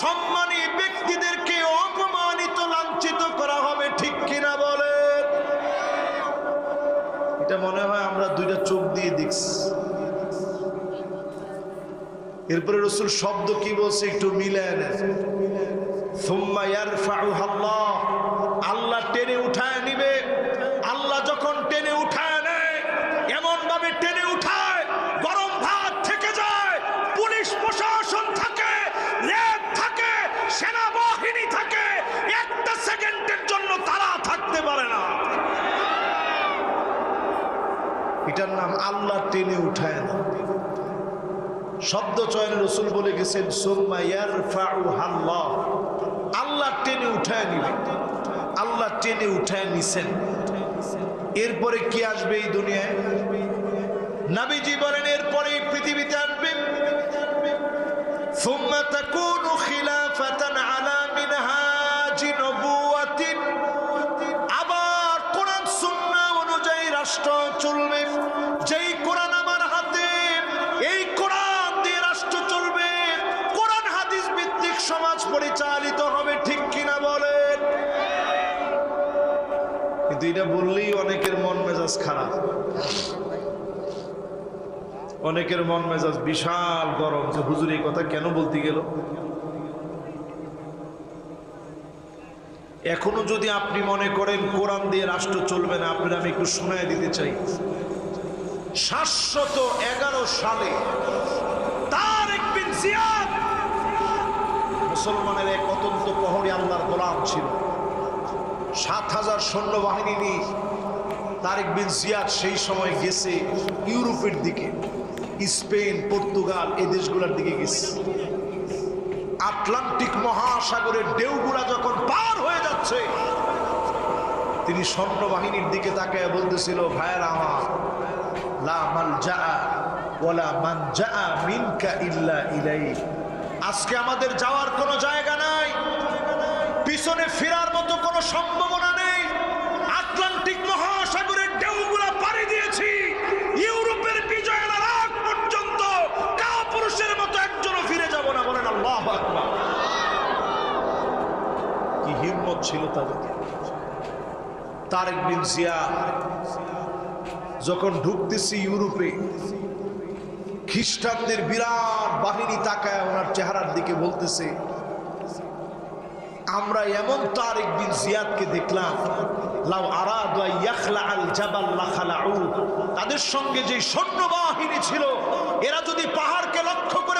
সম্মানী ব্যক্তিদেরকে অপমানিত, লাঞ্ছিত করা হবে, ঠিক কিনা বলেন? এটা মনে হয় আমরা দুইটা চোখ দিয়ে দেখছি। এরপরে রসুল শব্দ কি বলছে একটু মিলায় নেন। এটার নাম আল্লাহ টেনে উঠায় না শব্দ চয়ন রসুল বলে গেছেন সুম্মা ইয়ারফাউহা আল্লাহ আল্লাহ টেনে উঠায় নিবে আল্লাহ টেনে উঠায় নিছেন এরপরে কি আসবে এই দুনিয়ায় নাবিজি বলেন এরপরে এই পৃথিবীতে আসবে ثم تكون خلافة على সমাজ পরিচালিত হবে, ঠিক কিনা বলেন? কিন্তু এটা বললেই অনেকের মন মেজাজ খারাপ। অনেকের মন মেজাজ বিশাল গরম। যে হুজুর এই কথা কেন বলতে গেল? এখনও যদি আপনি মনে করেন কোরআন দিয়ে রাষ্ট্র চলবে না, আপনার আমি একটু শোনায় দিতে চাই। সাতশত এগারো সালে তার একদিন জিয়াদ মুসলমানের এক অত্যন্ত প্রহরী আল্লাহর গোলাম ছিল। সাত হাজার সৈন্যবাহিনী নিয়ে তারেক বিন জিয়াদ সেই সময় গেছে ইউরোপের দিকে। স্পেন, পর্তুগাল এই দেশগুলোর দিকে গেছে। আটলান্টিক মহাসাগরের ঢেউগুলা যখন পার হয়ে যাচ্ছে, তিনি সৈন্যবাহিনীর দিকে তাকায় বলতেছিল, ভাইয়ের আমার, লা মিনকা ইল্লা ইলাই আজকে আমাদের যাওয়ার কোনো জায়গা নাই। পিছনে ফেরার মতো কোনো সম্ভাবনা নেই। আটলান্টিক মহাসাগরের ঢেউগুলা পাড়ি দিয়েছি। ইউরোপের বিজয়ের আগ পর্যন্ত কাপুরুষের মতো একজনও ফিরে যাব না বলেন আল্লাহ কি হিম্মত ছিল তাদের? তারেক বিন জিয়া যখন ঢুকতেছি ইউরোপে খ্রিস্টানদের বিরাট বাহিনী তাকায় ওনার চেহারার দিকে বলতেছে, আমরা এমন তার একদিন জিয়াদকে দেখলাম তাদের সঙ্গে যে সৈন্য বাহিনী ছিল, এরা যদি পাহাড়কে লক্ষ্য করে